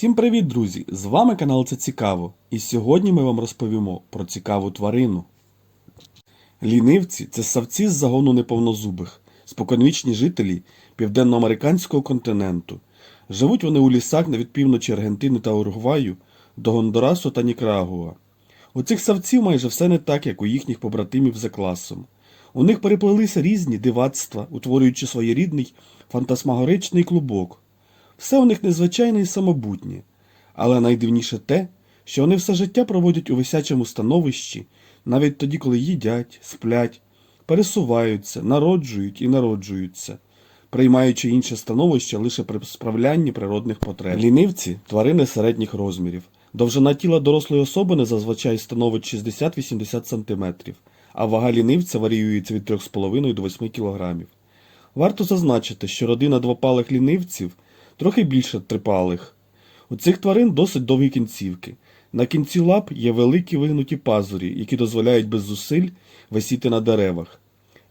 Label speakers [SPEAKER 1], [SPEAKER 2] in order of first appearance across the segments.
[SPEAKER 1] Всім привіт, друзі! З вами канал Це Цікаво. І сьогодні ми вам розповімо про цікаву тварину. Лінивці це савці з загону неповнозубих, споконвічні жителі південноамериканського континенту. Живуть вони у лісах від півночі Аргентини та Уругваю до Гондурасу та Нікарагуа. У цих савців майже все не так, як у їхніх побратимів за класом. У них переплелися різні дивацтва, утворюючи своєрідний фантасмагоричний клубок. Все у них незвичайне і самобутнє, але найдивніше те, що вони все життя проводять у висячому становищі, навіть тоді, коли їдять, сплять, пересуваються, народжують і народжуються, приймаючи інше становище лише при справлянні природних потреб. Лінивці тварини середніх розмірів. Довжина тіла дорослої особини зазвичай становить 60-80 см, а вага лінивця варіюється від 3,5 до 8 кг. Варто зазначити, що родина двопалих лінивців трохи більше трипалих. У цих тварин досить довгі кінцівки. На кінці лап є великі вигнуті пазурі, які дозволяють без зусиль висіти на деревах.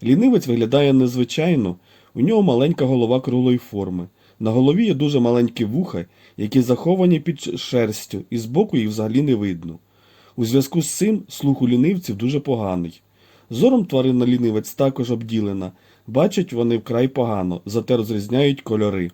[SPEAKER 1] Лінивець виглядає незвичайно, у нього маленька голова круглої форми. На голові є дуже маленькі вуха, які заховані під шерстю, і збоку їх взагалі не видно. У зв'язку з цим слух у лінивців дуже поганий. Зором тварина лінивець також обділена, бачать вони вкрай погано, зате розрізняють кольори.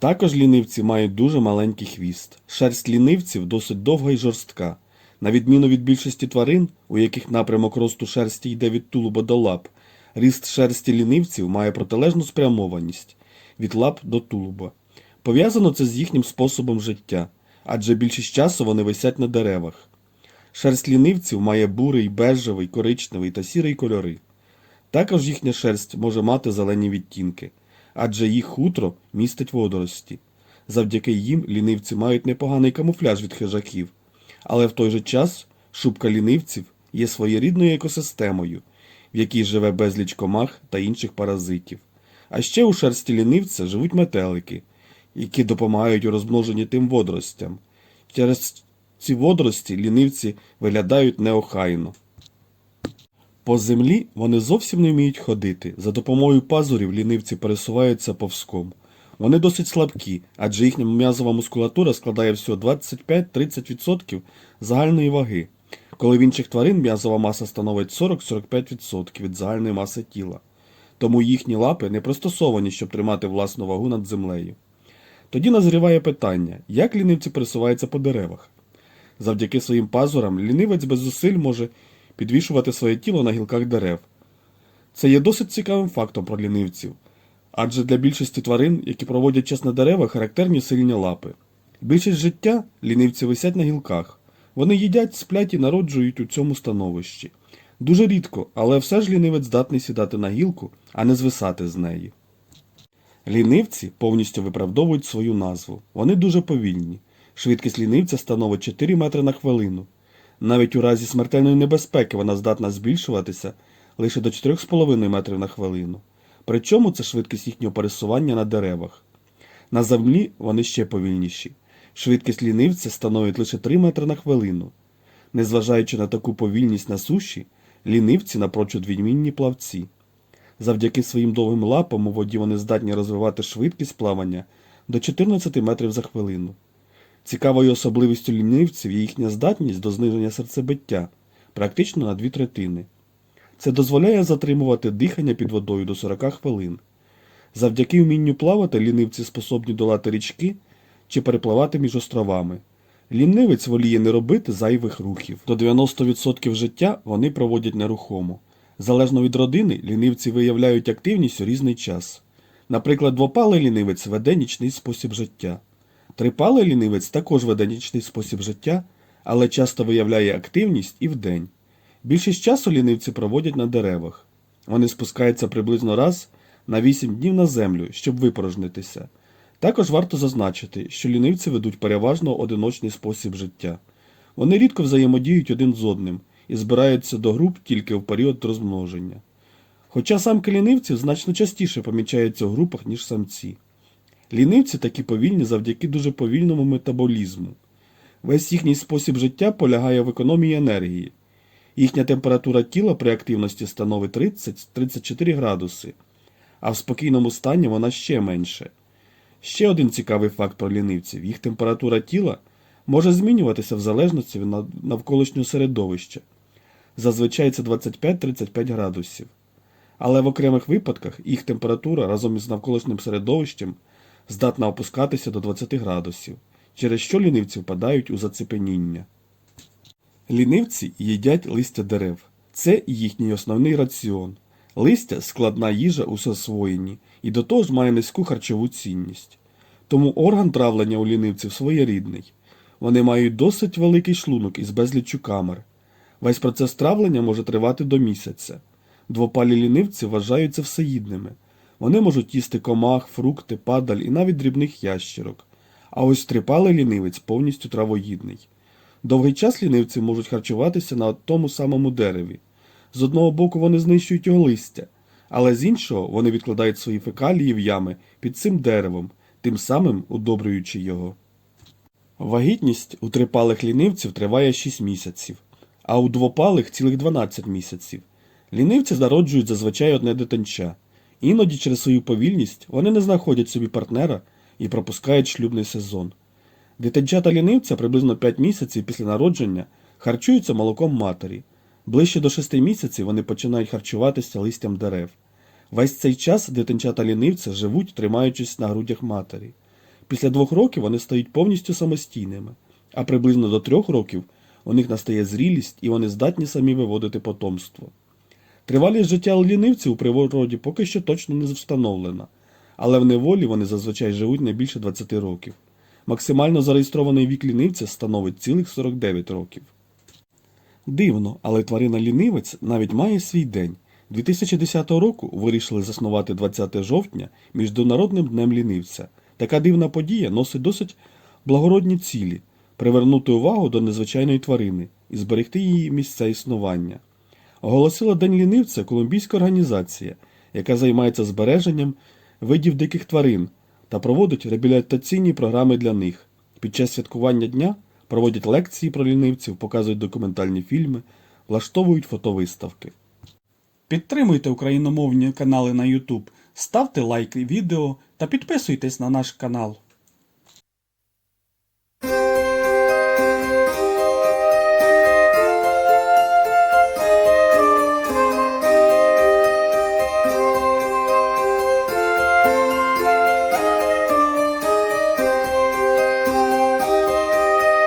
[SPEAKER 1] Також лінивці мають дуже маленький хвіст. Шерсть лінивців досить довга і жорстка. На відміну від більшості тварин, у яких напрямок росту шерсті йде від тулуба до лап, ріст шерсті лінивців має протилежну спрямованість від лап до тулуба. Пов'язано це з їхнім способом життя, адже більшість часу вони висять на деревах. Шерсть лінивців має бурий, бежевий, коричневий та сірий кольори. Також їхня шерсть може мати зелені відтінки, адже їх хутро містить водорості. Завдяки їм лінивці мають непоганий камуфляж від хижаків, але в той же час шубка лінивців є своєрідною екосистемою, в якій живе безліч комах та інших паразитів. А ще у шерсті лінивця живуть метелики, які допомагають у розмноженні тим водоростям. Через ці водорості лінивці виглядають неохайно. По землі вони зовсім не вміють ходити. За допомогою пазурів лінивці пересуваються повзком. Вони досить слабкі, адже їхня м'язова мускулатура складає всього 25-30% загальної ваги, коли в інших тварин м'язова маса становить 40-45% від загальної маси тіла. Тому їхні лапи не пристосовані, щоб тримати власну вагу над землею. Тоді назріває питання, як лінивці пересуваються по деревах. Завдяки своїм пазурам лінивець без зусиль може підвішувати своє тіло на гілках дерев. Це є досить цікавим фактом про лінивців, адже для більшості тварин, які проводять час на деревах, характерні сильні лапи. Більшість життя лінивці висять на гілках. Вони їдять, сплять і народжують у цьому становищі. Дуже рідко, але все ж лінивець здатний сідати на гілку, а не звисати з неї. Лінивці повністю виправдовують свою назву. Вони дуже повільні. Швидкість лінивця становить 4 метри на хвилину. Навіть у разі смертельної небезпеки вона здатна збільшуватися лише до 4,5 метрів на хвилину. Причому це швидкість їхнього пересування на деревах. На землі вони ще повільніші. Швидкість лінивця становить лише 3 метри на хвилину. Незважаючи на таку повільність на суші, лінивці напрочуд відмінні плавці. Завдяки своїм довгим лапам у воді вони здатні розвивати швидкість плавання до 14 метрів за хвилину. Цікавою особливістю лінивців є їхня здатність до зниження серцебиття практично на дві третини. Це дозволяє затримувати дихання під водою до 40 хвилин. Завдяки вмінню плавати лінивці способні долати річки чи перепливати між островами. Лінивець воліє не робити зайвих рухів. До 90% життя вони проводять нерухомо. Залежно від родини, лінивці виявляють активність у різний час. Наприклад, двопалий лінивець веде нічний спосіб життя. Трипалий лінивець також веде нічний спосіб життя, але часто виявляє активність і вдень. Більшість часу лінивці проводять на деревах. Вони спускаються приблизно раз на 8 днів на землю, щоб випорожнитися. Також варто зазначити, що лінивці ведуть переважно одиночний спосіб життя. Вони рідко взаємодіють один з одним і збираються до груп тільки в період розмноження. Хоча самки лінивців значно частіше помічаються в групах, ніж самці. Лінивці такі повільні завдяки дуже повільному метаболізму. Весь їхній спосіб життя полягає в економії енергії. Їхня температура тіла при активності становить 30-34 градуси, а в спокійному стані вона ще менше. Ще один цікавий факт про лінивців. Їх температура тіла може змінюватися в залежності від навколишнього середовища. Зазвичай це 25-35 градусів. Але в окремих випадках їх температура разом із навколишнім середовищем здатна опускатися до 20 градусів, через що лінивці впадають у зацепеніння. Лінивці їдять листя дерев. Це їхній основний раціон. Листя складна їжа у засвоєнні і до того ж має низьку харчову цінність. Тому орган травлення у лінивців своєрідний. Вони мають досить великий шлунок із безліччю камер. Весь процес травлення може тривати до місяця. Двопалі лінивці вважаються всеїдними. Вони можуть їсти комах, фрукти, падаль і навіть дрібних ящерок. А ось трипалий лінивець повністю травоїдний. Довгий час лінивці можуть харчуватися на тому самому дереві. З одного боку вони знищують його листя, але з іншого вони відкладають свої фекалії в ями під цим деревом, тим самим удобрюючи його. Вагітність у трипалих лінивців триває 6 місяців, а у двопалих цілих 12 місяців. Лінивці народжують зазвичай одне дитинча. Іноді через свою повільність вони не знаходять собі партнера і пропускають шлюбний сезон. Дитинчата лінивця приблизно 5 місяців після народження харчуються молоком матері. Ближче до 6 місяців вони починають харчуватися листям дерев. Весь цей час дитинчата лінивця живуть, тримаючись на грудях матері. Після двох років вони стають повністю самостійними, а приблизно до трьох років у них настає зрілість і вони здатні самі виводити потомство. Тривалість життя лінивців у природі поки що точно не встановлена, але в неволі вони зазвичай живуть не більше 20 років. Максимально зареєстрований вік лінивця становить цілих 49 років. Дивно, але тварина лінивець навіть має свій день. 2010 року вирішили заснувати 20 жовтня Міжнародним днем лінивця. Така дивна подія носить досить благородні цілі привернути увагу до незвичайної тварини і зберегти її місця існування. Оголосила День лінивця колумбійська організація, яка займається збереженням видів диких тварин та проводить реабілітаційні програми для них. Під час святкування дня проводять лекції про лінивців, показують документальні фільми, влаштовують фотовиставки.
[SPEAKER 2] Підтримуйте україномовні канали на YouTube, ставте лайки відео та підписуйтесь на наш канал.